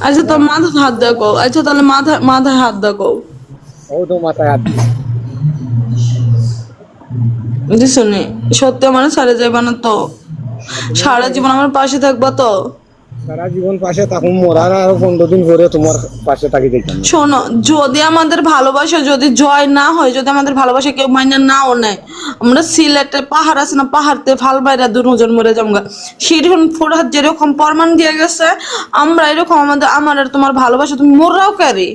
আচ্ছা তোর মাথা হাত দেখো আচ্ছা তাহলে মাথা মাথায় হাত দেখো ও তো মাথায় হাত দিছে। নি? সত্যি আমার সারা জীবন না তো সারা জীবন আমার পাশে থাকবা তো? সারা জীবন পাশে থাকুন মরার আরও পনেরো দিন পরে তোমার পাশে থাকি দেখলাম। শোনো যদি আমাদের ভালোবাসা যদি জয় না হয় যদি আমাদের ভালোবাসা কেউ মাইনে নাও নেয় আমরা সিলেটে পাহাড় আছে না পাহাড়তে বাইরা দুজন মরে যাব সেরকম ফোরহাত যেরকম প্রমাণ দিয়ে গেছে আমরা এরকম আমাদের আমার আর তোমার ভালোবাসা তুমি মোররাও কারি?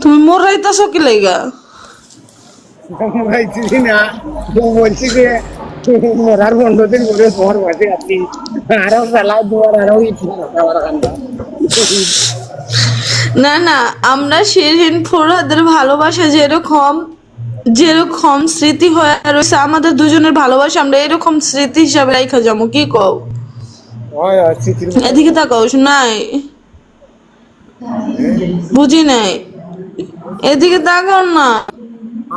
তুমি মোররাইতেছো কি লেগা? বলছি না। বলছি যে না না, আমরা শিরহীন ফোরহাদের ভালোবাসা যেরকম যেরকম স্মৃতি হয়ে রয়েছে, আমাদের দুজনের ভালোবাসা আমরা এরকম স্মৃতি হিসাবে রাখা যাব, কি কও? এদিকে তাকাও, নাই। বুঝি নাই। এদিকে তাকাও না।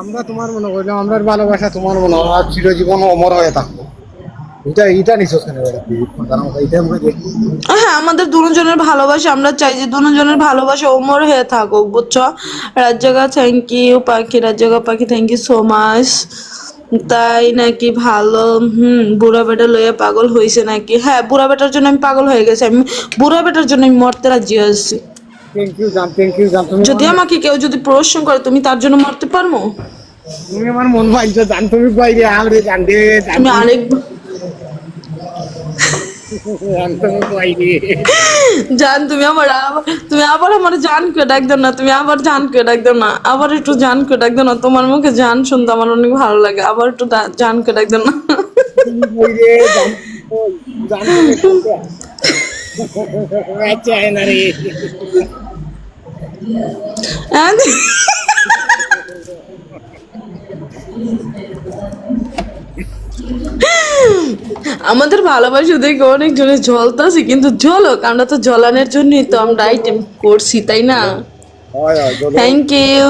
আমরা তোমার মনে করলাম আমরা ভালোবাসা তোমার মনে হয়, আর চিরজীবন অমর হয়ে থাকব। এটা এটা নিছস কেন এটা হ্যাঁ আমাদের দুজনের ভালোবাসা, আমরা চাই যে দুজনের ভালোবাসা ওমর হয়ে থাকুক, বুঝছ? রাজ্জাগা থ্যাংক ইউ পাখি রাজ্জাগা পাখি থ্যাংক ইউ সো মাচ তাই নাকি ভালো? হুম, বুড়া বেটা লইয়া পাগল হয়েছে নাকি? হ্যাঁ বুড়া বেটার জন্য আমি পাগল হয়ে গেছি, আমি বুড়া বেটার জন্য আমি মরতে রাজি আছি থ্যাংক ইউ জান থ্যাংক ইউ জান তুমি যদি আমাকে কেউ যদি প্রশ্ন করে তুমি তার জন্য মরতে পারব তুমি আমার মন পাইছো জান তুমি বাইরে আরে জান দে তুমি আরেক জান তুমি আমার তুমি আবার না তুমি আবার না। আবার একটু না তোমার মুখে জান শুনতে আমার অনেক ভালো লাগে। আবার একটু দা- জান কে ডাক দাও না। আচ্ছা না রে হ্যাঁ? আমাদের ভালোবাসা দেখে অনেক জনে জ্বলতেছে কিন্তু জ্বলক আমরা তো জ্বলানোর জন্যই তো আমরা আইটেম করছি তাই না? Thank you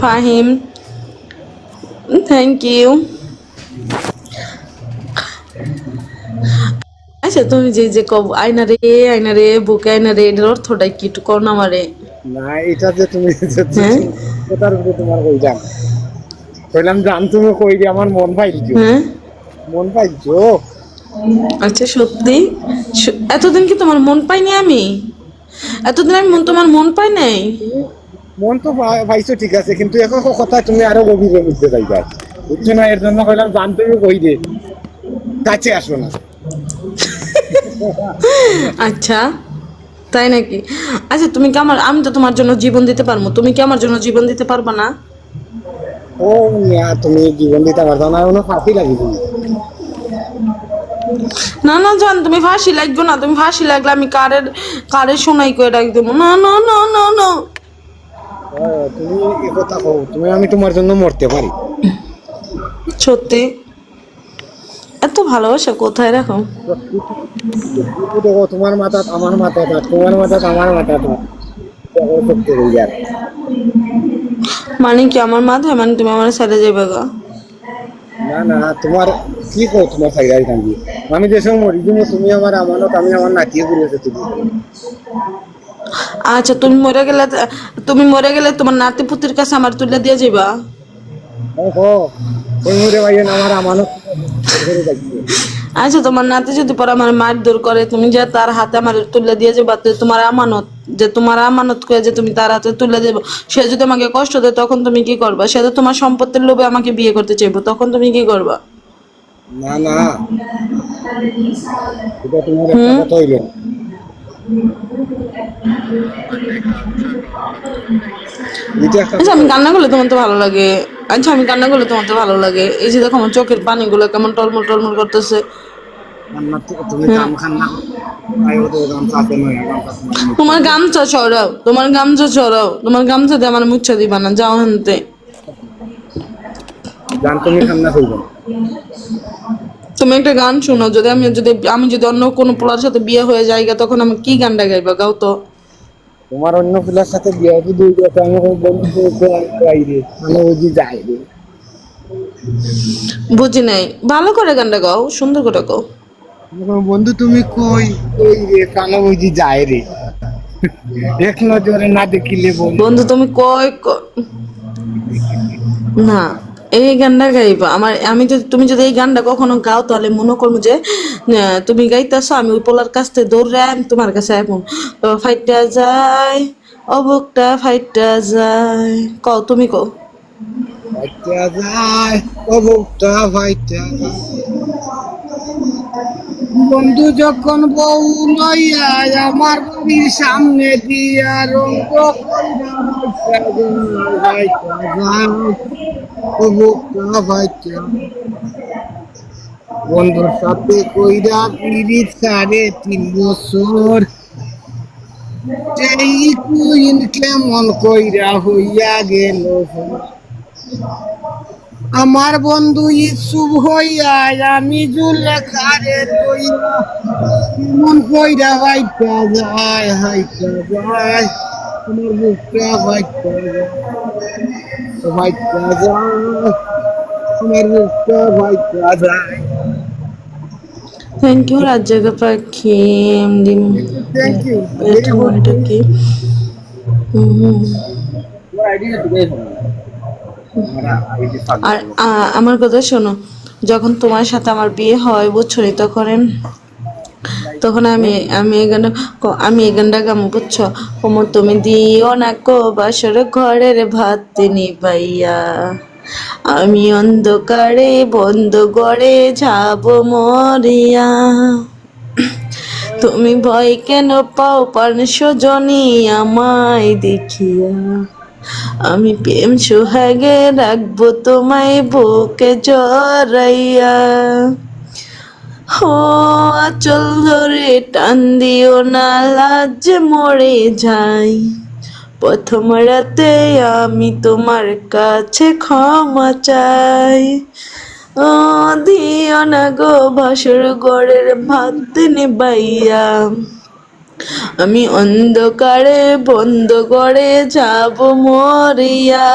Fahim thank you আচ্ছা তুমি যে যে কব আয়না রে আয়না রে বুকে আয়না রে এটার অর্থটা কি একটু কর না আমারে? না এটা যে তুমি হ্যাঁ? কোথার উপরে তোমার কই যান কইলাম জান তুমি কই দিয়ে আমার মন পাইছো হ্যাঁ? মন পাইছো আচ্ছা সত্যি? এতদিন কি তোমার মন পাইনি আমি? এতদিন আমি মন তোমার মন পাই নাই? মন তো পাইছো ঠিক আছে কিন্তু এখন কথা তুমি আরও গভীরে বুঝতে চাইবা বুঝছ না এর জন্য কইলাম জান তুমি কই দে কাছে আসো না। আচ্ছা তাই নাকি? আচ্ছা তুমি কি আমার আমি তো তোমার জন্য জীবন দিতে পারব। তুমি কি আমার জন্য জীবন দিতে পারবা না? ও মিয়া তুমি জীবন দিতে পারছ না কোনো ফাঁসি লাগি তুমি না না জান তুমি ফাঁসি লাগবে না তুমি ফাঁসি লাগলে আমি কারের কারের শোনাই করে ডাক দেবো। না না না না না। তুমি এ কথা কও তুমি আমি তোমার জন্য মরতে পারি। সত্যি? এত ভালোবাসা কোথায় রাখো? তোমার মাথা আমার মাথা তোমার মাথা আমার মাথা মানে কি আমার মাথায় মানে তুমি আমার সাইডে যাবে গা? না না তোমার কি কো তোমার সাইডাই থাকি আমি যে সময় মরি তুমি তুমি আমার আমানত আমি আমার নাতিয়ে ঘুরেছে তুমি। আচ্ছা তুমি মরে গেলে তুমি মরে গেলে তোমার নাতি পুতির কাছে আমার তুলে দিয়ে যাবা আচ্ছা তোমার নাতি যদি পরে আমার মারধর করে তুমি যে তার হাতে আমার তুলে দিয়ে যাবা তোমার আমানত যে তোমার আমানত করে যে তুমি তার হাতে তুলে দেবো সে যদি আমাকে কষ্ট দেয় তখন তুমি কি করবা? সে তো তোমার সম্পত্তির লোভে আমাকে বিয়ে করতে চাইব তখন তুমি কি করবা? না না। এটা তোমার কথা হইল। এটা একটা আচ্ছা আমি কান্না করলে তোমার তো ভালো লাগে। আচ্ছা আমি কান্না করলে তোমার তো ভালো লাগে। এই যে দেখো আমার চোখের পানিগুলো কেমন টলমল টলমল করতেছে। তোমার গামছা ছড়াও তোমার গামছা ছড়াও তোমার গামছা দিয়ে আমার মুচ্ছা দিবা না যাও হানতে জান তুমি খান না। কইব তুমি একটা গান শোনো যদি আমি যদি আমি যদি অন্য কোনো পোলার সাথে বিয়ে হয়ে যাই গা, তখন আমি কি গানটা গাইবা? গাও তো। তোমার অন্য পিলার সাথে বিয়ে হতে দুই কথা আমি কোনো বন্ধু গাই রে মানে বুঝি যাই রে। বুঝি নাই। ভালো করে গানটা গাও সুন্দর করে গাও। বন্ধু তুমি কই কই রে কানো বুঝি যায় রে। এক নজরে না দেখিলে বন্ধু। বন্ধু তুমি কই? না। এই গানটা গাইবা। আমার আমি যদি তুমি যদি এই গানটা কখনো গাও, তাহলে মনে করব যে তুমি গাইতেছো, আমি ওই পোলার কাছ থেকে দৌড়ে আমি তোমার কাছে এখন ফাইটটা যায়, অবুকটা ফাইটটা যায়। কও, তুমি কও। যায় বন্ধু যখন বউ লইয়া আমার বাড়ির সামনে দিয়া ভাইটা বন্ধুর সাথে কইরা পিরিত সাড়ে তিন বছর। সেই কুইন কেমন কইরা হইয়া গেল। আমার বন্ধু ইসুব হইয়া আমি জুলেখারে লইয়া কেমন কইরা হাইটা যায় হাইটা যায় আমার বুকটা হাইটা যায়। হাইটা যায় আমার বুকটা থ্যাংক ইউ রাত পাখি এমডি থ্যাংক ইউ এটা মনটা কি হুম। আর আমার কথা শোনো যখন তোমার সাথে আমার বিয়ে হয় বুঝছ তখন তখন আমি আমি এই গানটা আমি এই গানটা গামো বুঝছ কোমর তুমি দিও না কো বাসর ঘরের ভাত তিনি পাইয়া। আমি অন্ধকারে বন্ধ করে যাব মরিয়া। তুমি ভয় কেন পাও পাঁচশো জনই আমায় দেখিয়া। আমি প্রেম সোহাগে রাখব তোমায় বুকে জড়াইয়া। আচল ধরে টান দিও না, লাজ মরে যাই। প্রথম রাতে আমি তোমার কাছে ক্ষমা চাই। ও দিও না গো ভাসুর গড়ের ভাত নিবাইয়া। আমি অন্ধকারে বন্ধ করে যাব মরিয়া।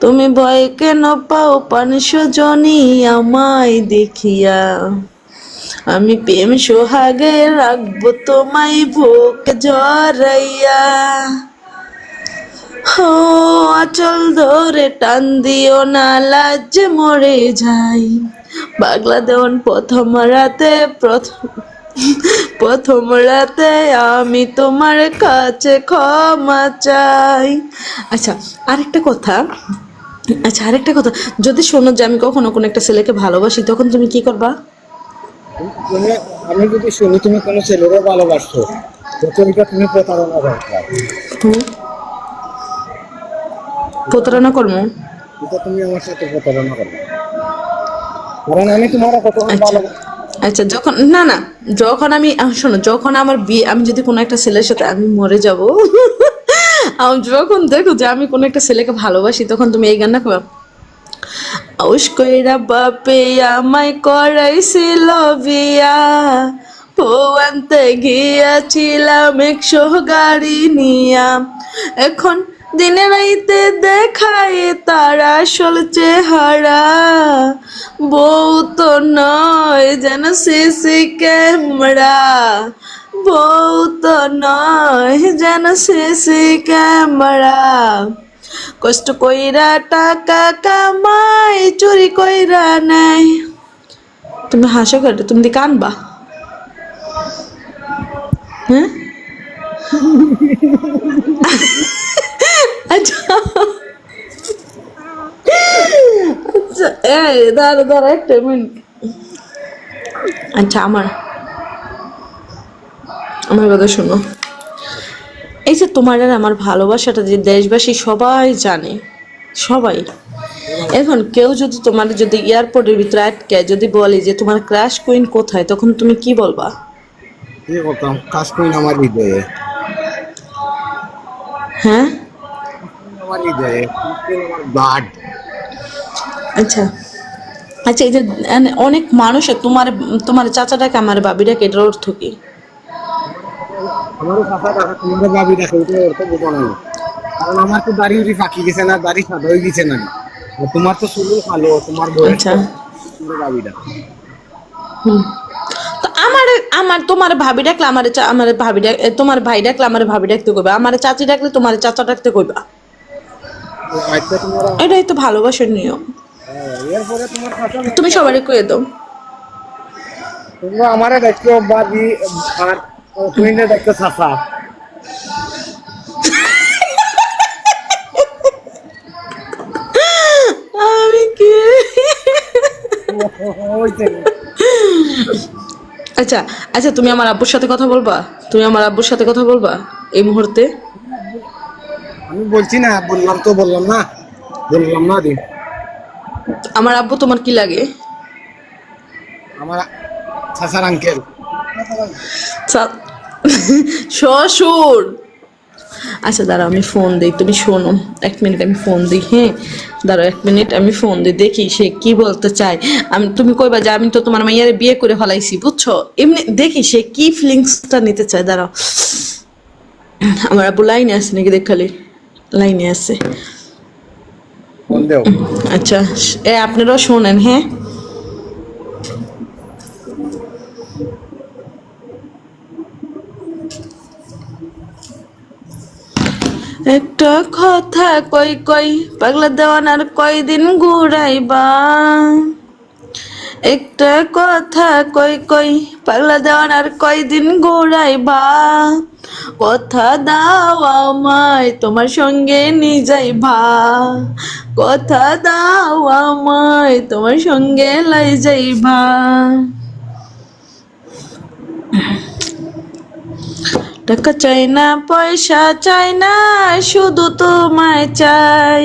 তুমি ভয় কেন পাও জনই আমায় দেখিয়া? আমি প্রেম সোহাগে রাখব তোমায় বুক জড়াইয়া ও আচল ধরে টান দিও না, লাজ মরে যাই। বাংলা দেওয়ান, প্রথম রাতে প্রথম প্রথম রাতে আমি তোমার কাছে ক্ষমা চাই। আচ্ছা আরেকটা কথা। আচ্ছা আরেকটা কথা। যদি শোনো যে আমি কখনো কোনো একটা ছেলেকে ভালোবাসি তখন তুমি কি করবা? তুমি আমি যদি শুনি তুমি কোনো ছেলেরে ভালোবাসছো প্রথমটা তুমি প্রতারণা হুম? প্রতারণা করব? এটা তুমি আমার সাথে প্রতারণা করবে। কারণ আমি তোমার আচ্ছা। ভালো আচ্ছা যখন না না যখন আমি শোনো যখন আমার বিয়ে আমি যদি কোনো একটা ছেলের সাথে আমি মরে যাব যখন দেখো যে আমি কোনো একটা ছেলেকে ভালোবাসি, তখন তুমি এই গানটা করো আউস কইরা বাপে, আমায় করাইছিল বিয়া। ভুয়ান্তে গিয়াছিলাম একশো গাড়ি নিয়া। এখন দিনে রাইতে দেখায় তার আসল চেহারা। বউ তো নয় যেন সিসি ক্যামেরা। বউ তো নয় যেন সিসি ক্যামেরা। কষ্ট কইরা টাকা কামাই, চুরি কইরা নাই। তুমি হাসো কেটে তুমি দি কানবা? হ্যাঁ? আচ্ছা। আচ্ছা এই দাঁড়া দাঁড়া, একটা মিনিট আচ্ছা আমার। আমার কথা শোনো। এই যে তোমার আর আমার ভালোবাসাটা যে দেশবাসী সবাই জানে সবাই। এখন কেউ যদি তোমার যদি এয়ারপোর্টের ভিতরে আটকে যদি বলে যে তোমার ক্রাশ কুইন কোথায় তখন তুমি কি বলবা? কি করতাম কাজ করি না আমার হৃদয়ে। হ্যাঁ? আমার হৃদয়ে ব্লাড আচ্ছা। আচ্ছা এই যে অনেক মানুষ তোমার তোমার চাচাটাকে আমার বাবিটাকে এটার অর্থ কি? আমারও কাকা কাকা তোমার ভাবি দেখে ওটা অর্থ বোঝা না কারণ আমার তো দাড়ি উড়ি ফাঁকি গেছে না দাড়ি সাদা হয়ে গেছে না তোমার তো চুলও কালো তোমার বয়স আচ্ছা। তোমার আমার আমার তোমার ভাবি ডাকলে আমার আমার ভাবি ডাক তোমার ভাই ডাকলে আমার ভাবি ডাকতে কইবা আমার চাচি ডাকলে তোমার চাচা ডাকতে কইবা। আচ্ছা এটাই তো ভালোবাসার নিয়ম। কথা তুমি সবারই কয়ে দাও। তোমরা আমারে বাদি আর তুমি দায়িত্ব সাফা। আমি কি? ওইতে আচ্ছা আচ্ছা তুমি আমার আব্বুর সাথে কথা বলবা? তুমি আমার আব্বুর সাথে কথা বলবা এই মুহূর্তে? আমি বলছি না বললাম তো বললাম না। বললাম না দিন আমার আব্বু তোমার কি লাগে? আমার সাসার আঙ্কেল শ্বশুর আচ্ছা দাঁড়াও আমি ফোন দিই তুমি শোনো। এক মিনিট আমি ফোন দিই হ্যাঁ? দাঁড়াও এক মিনিট আমি ফোন দিই দেখি সে কি বলতে চায়। আমি তুমি কইবা যে আমি তো তোমার মাইয়ারে বিয়ে করে ফেলাইছি বুঝছ? এমনি দেখি সে কি ফিলিংসটা নিতে চায় দাঁড়াও। আমার আব্বু লাইনে আছে নাকি দেখ খালি? লাইনে আছে। আচ্ছা এ আপনারাও শোনেন হ্যাঁ? একটা কথা কই কই, পাগলা দেওয়ানার কয়দিন ঘুরাইবা? একটা কথা কই কই, পাগলা দেওয়ানার কয়দিন ঘুরাইবা? কথা দাও আমায়, তোমার সঙ্গে নিয়ে যাইবা। কথা দাও আমায়, তোমার সঙ্গে লাই যাইবা। টাকা চাই না, পয়সা চাই না, শুধু তোমায় চাই।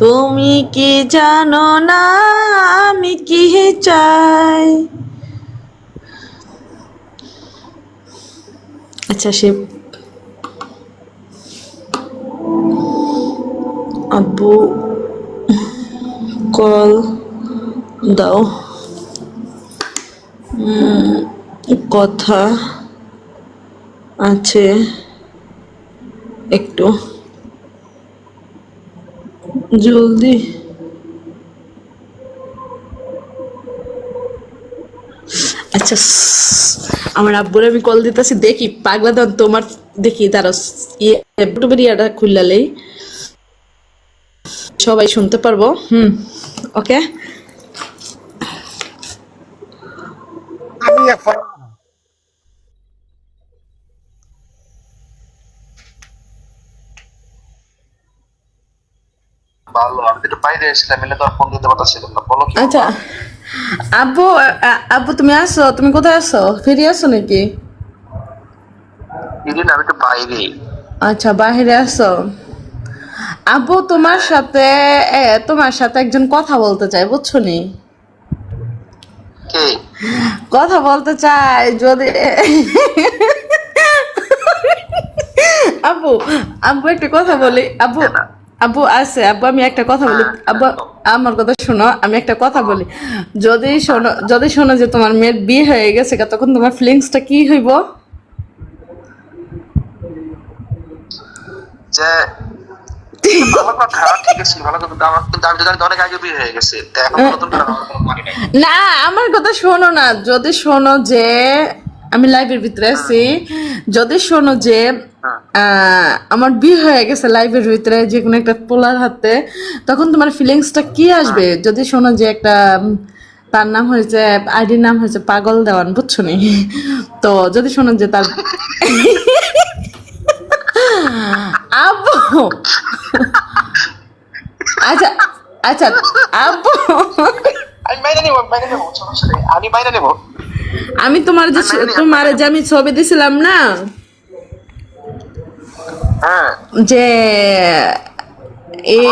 তুমি কি জানো না, আমি কি চাই? আচ্ছা সে আব্বু, কল দাও। কথা আছে। একটু। জলদি। আচ্ছা আমার আব্বুর আমি কল দিতেছি, দেখি, পাগলা দান তোমার, দেখি, তারা ইয়ে খুললালেই। সবাই শুনতে পারব, হুম ওকে আমি এখন ভালো আমি তো বাইরে এসেছিলাম এলে তো আর ফোন দিতে পারতেছিলাম না। বলো কি আচ্ছা আব্বু আব্বু তুমি আসো তুমি কোথায় আসো? ফিরে আসো নাকি? আমি তো বাইরে আচ্ছা বাহিরে আসো। আব্বু তোমার সাথে এ, তোমার সাথে একজন কথা বলতে চাই বুঝছ নি? কথা বলতে চাই যদি আব্বু আব্বু একটা কথা বলি। আব্বু আব্বু আছে আব্বু আমি একটা কথা বলি। আব্বু আমার কথা শোনো আমি একটা কথা বলি। যদি শোনো যদি শোনো যে তোমার মেয়ের বিয়ে হয়ে গেছে তখন তোমার ফিলিংসটা কি হইব? যে না আমার কথা শোনো না। যদি শোনো যে আমি লাইভের ভিতরে আছি। যদি শোনো যে আমার বিয়ে হয়ে গেছে লাইভের ভিতরে, যে কোনো একটা পোলার হাতে, তখন তোমার ফিলিংসটা কি আসবে? যদি শোনো যে একটা তার নাম হয়েছে আইডির নাম হয়েছে পাগল দেওয়ান, বুঝছ নি? তো যদি শোনো যে তার আব্বু! আচ্ছা আচ্ছা আব্বু! আমি বাইরে নেব নেব আমি বাইরে নেব। আমি তোমার যে তোমার যে আমি ছবি দিছিলাম না? হ্যাঁ। যে এই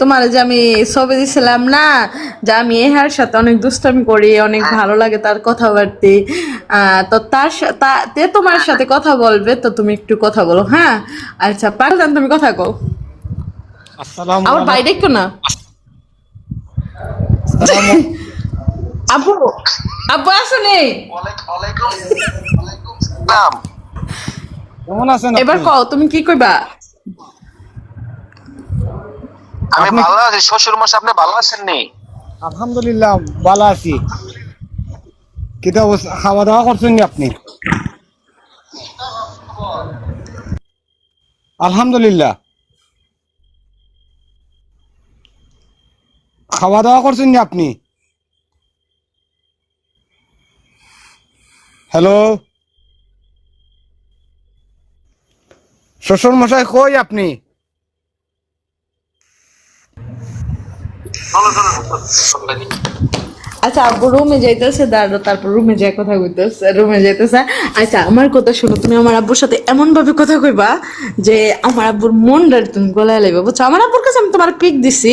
তোমার যে আমি ছবি দিছিলাম না যে আমি এহার সাথে অনেক দুষ্টামি করি অনেক ভালো লাগে তার কথাবার্তি। আহ, তো তার তা- তে তোমার সাথে কথা বলবে তো তুমি একটু কথা বলো হ্যাঁ? আচ্ছা পারলাম তুমি কথা কও। আসসালামু আমার বাইরে একটু না। আপু আপু আসেনি? কেমন আছেন এবার কও তুমি কি কইবা? আমি ভালো আছি। শ্বশুর মশাই আপনি ভালো আছেন নি আলহামদুলিল্লাহ ভালো আছি। কিন্তু অবস্থা? খাওয়া দাওয়া করছেন আপনি? আলহামদুলিল্লাহ। খাওয়া দাওয়া করছেন আপনি? হ্যালো? শ্বশুর মশাই কই আপনি? আচ্ছা আব্বু রুমে যাইতেছে দাঁড়ো তারপর রুমে যাই কথা কইতেছে রুমে যাইতেছে। আচ্ছা আমার কথা শোনো তুমি আমার আব্বুর সাথে এমন ভাবে কথা কইবা যে আমার আব্বুর মনটা তুমি গলায় লাগবে। বুঝছ? আমার আব্বুর কাছে আমি তোমার পিক দিছি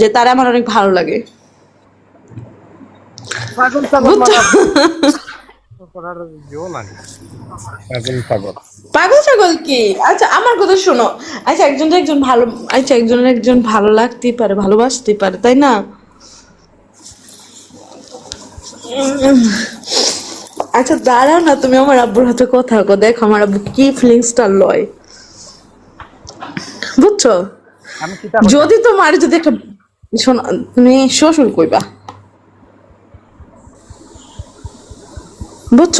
যে তার আমার অনেক ভালো লাগে। পাগল পাগল পাগল পাগল। পাগল ছাগল কি? আচ্ছা আমার কথা শোনো। আচ্ছা একজন একজন ভালো আচ্ছা একজনের একজন ভালো লাগতেই পারে ভালোবাসতেই পারে তাই না? আচ্ছা দাঁড়াও না তুমি আমার আব্বুর হাতে কথা কো দেখো আমার আব্বু কি ফিলিংসটা লয়। বুঝছ? যদি তোমার যদি একটা শোনো তুমি শ্বশুর কইবা। বুঝছ?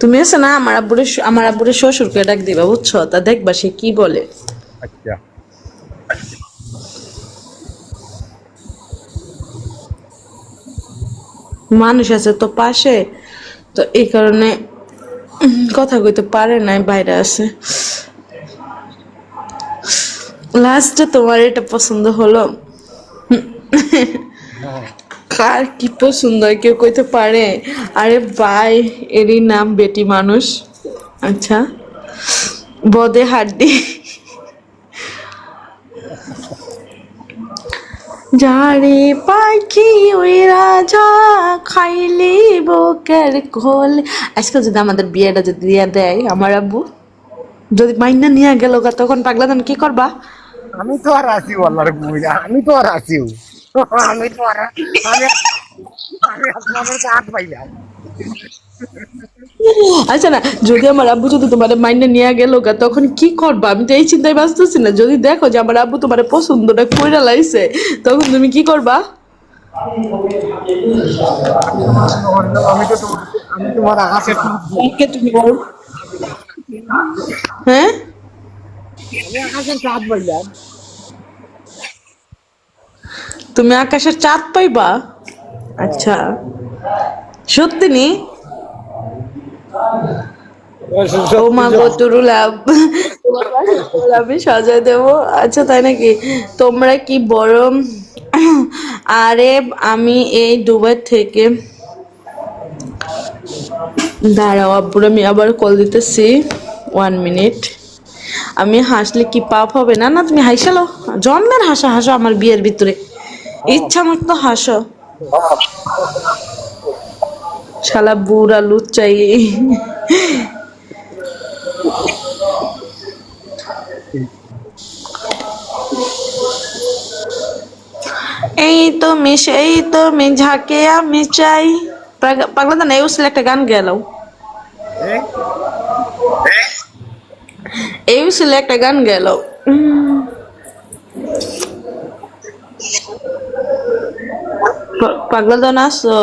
তুমি আছে না আমার আব্বুরে আমার আব্বুরে শ্বশুরকে ডাক দিবা বুঝছ? তা দেখবা সে কি বলে। আচ্ছা। মানুষ আছে তো পাশে তো এই কারণে কথা কইতে পারে নাই বাইরে আছে। লাস্টে তোমার এটা পছন্দ হলো। কার কি হয় কেউ কইতে পারে? আরে ভাই, এরই নাম বেটি মানুষ। আচ্ছা বদে হাড্ডি। যারে পাখি ওই রাজা খাইলে বকের খোল। আজকে যদি আমাদের বিয়েটা যদি দিয়ে দেয়, আমার আব্বু, যদি মাইনা নিয়ে গেল তখন পাগলা দান কি করবা? আমি তো আর আছি, আল্লাহর আমি তো আর আছি। আমি তো আর আমি আমি আপনাদের হাত পাইলাম। আচ্ছা না যদি আমার আব্বু যদি তোমার মাইন্ডে নিয়ে গেল গা তখন কি করবা? আমি তো এই চিন্তায় বাঁচতেছি না। যদি দেখো যে আমার আব্বু তোমার পছন্দটা কইরা লাইছে তখন তুমি কি করবা? আমি তো আমি তোমার আকাশের তুমি হ্যাঁ? আমি তুমি আকাশের চাঁদ পাইবা? আচ্ছা। সত্যি নি? ও মা গো তুরুল আমি সাজায় দেবো। আচ্ছা তাই নাকি? তোমরা কি বড়? আরে আমি এই দুবাই থেকে দাঁড়াও আব্বুর আমি আবার কল দিতেছি। ওয়ান মিনিট আমি হাসলে কি পাপ হবে না? না তুমি হাসালো জন্মের হাসা হাসো আমার বিয়ের ভিতরে। ইচ্ছা মতো হাসো। শালা বুড়া লুচ্চাই। এই তো মিশ এই তো মি ঝাঁকে আমি চাই। পাগলা দা নাই উসলে একটা গান গেল। এই উসলে একটা গান গেল। পাগলা দা নাচো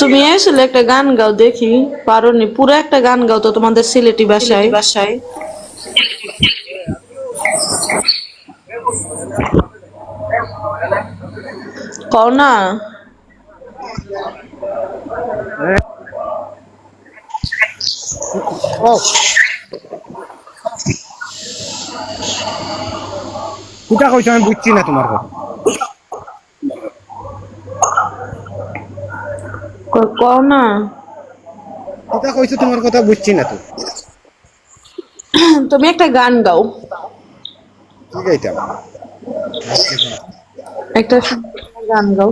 তুমি আসলে একটা গান গাও দেখি পারো নি পুরো একটা গান গাও তো তোমাদের সিলেটি ভাষায়। ভাষায় কও না। কোথা কইছো আমি বুঝছি না তোমার কথা। কও না। কোথা কইছো তোমার কথা বুঝছি না তো। তুমি একটা গান গাও। ঠিক আছে একটা গান গাও।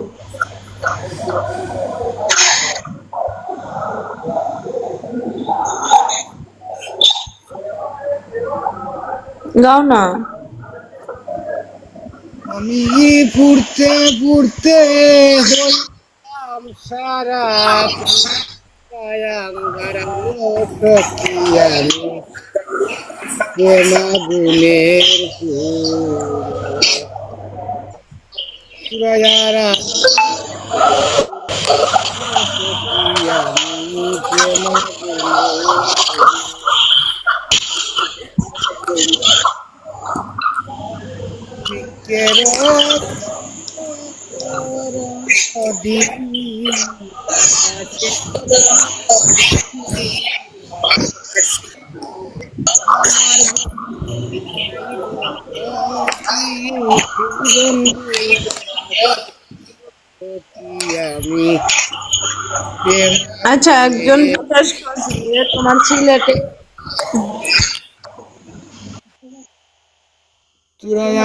গাও না। আমি ফুরতে ফুরতে হইলাম সারা গুণের আমি প্রেম আচ্ছা একজন যে তোমার সিলেটে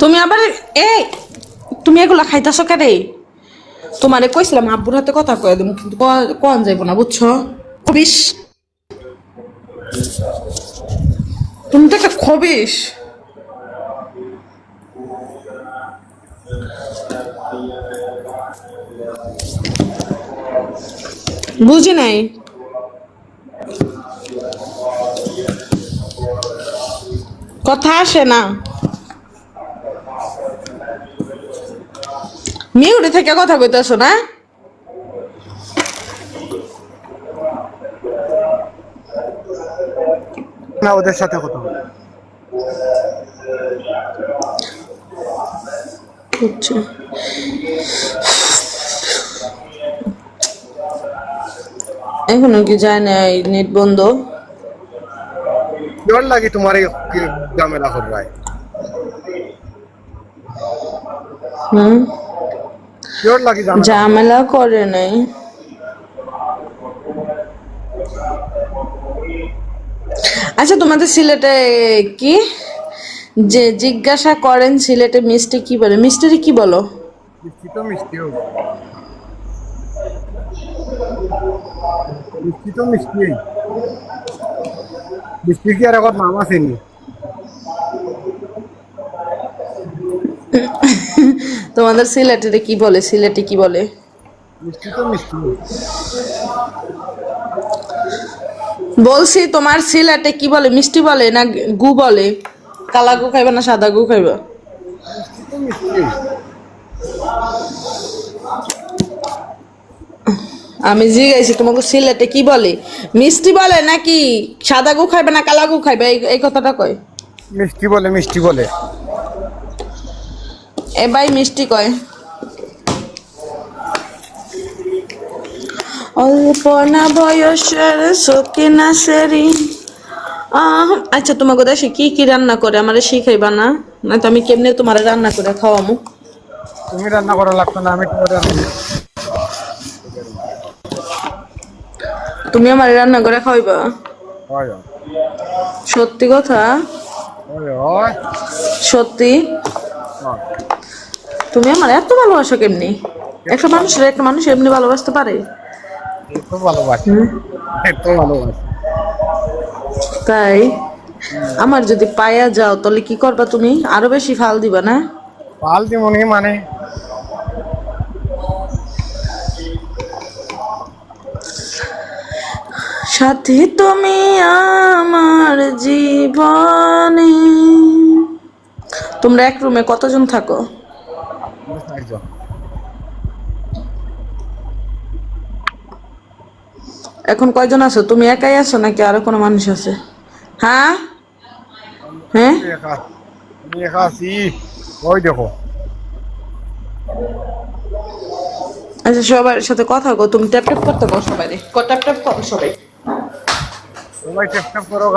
তুমি আবার এই তুমি এগুলা খাইতেছো কে রে তোমারে কইছিলাম আব্বুর হাতে কথা কয়ে দেবো কিন্তু কন যাইব না, বুঝছ? খবিস তুমি তো একটা খবিস বুঝি নাই? কথা আসে না। মিউটে থেকে কথা কইতেছো না? না ওদের সাথে কথা আচ্ছা। এখনও কি যায় না এই নেট বন্ধ? কেমন লাগে তোমার এই ঝামেলা করবাই হুম? ঝামেলা করে নাই। আচ্ছা তোমাদের সিলেটে কি? যে জিজ্ঞাসা করেন সিলেটে মিষ্টি কি বলে? মিষ্টির কি বলো? মিষ্টি তো মিষ্টি মিষ্টি তো মিষ্টি। মিষ্টি কি আর এখন নাম আসেনি? তোমাদের সিলেটের কি বলে? সিলেটে কি বলে? বলছি তোমার সিলেটে কি বলে? মিষ্টি বলে না গু বলে? কালা গু খাইবা না সাদা গু খাইবা? আমি জিজ্ঞাসি তোমাকে সিলেটে কি বলে? মিষ্টি বলে নাকি সাদা গু খাইবে না কালা গু খাইবে? এই এই কথাটা কয়। মিষ্টি বলে মিষ্টি বলে। এ ভাই মিষ্টি কয়? অল্প না বয়সের সকিনা সেরি। আচ্ছা তোমাকে দেশে কি কি রান্না করে? আমারে শিখাইবা না? না তো আমি কেমনে তোমার রান্না করে খাওয়ামু? তুমি রান্না করা লাগতো না আমি তুমি আমার রান্না করে খাওয়াইবা? সত্যি কথা? সত্যি। তুমি আমার এত ভালোবাসো কেমনি? একটা মানুষের একটা মানুষ এমনি ভালোবাসতে পারে? এত ভালোবাসি। এত ভালোবাসি। তাই? আমার যদি পায়া যাও তাহলে কি করবা তুমি? আরও বেশি ফাল দিবা না? পাল দিমনি মানে? সাথী তুমি আমার জীবনে। তোমরা এক রুমে কতজন থাকো? এখন কয়জন আছো? তুমি একাই আছো নাকি আরও কোনো মানুষ আছে? হ্যাঁ? হ্যাঁ? দেখো। আচ্ছা সবার সাথে কথা বলো তুমি ট্যাপ ট্যাপ করতে পারো সবাই ট্যাপ ট্যাপ করো সবাই। সবাই চেষ্টা করো।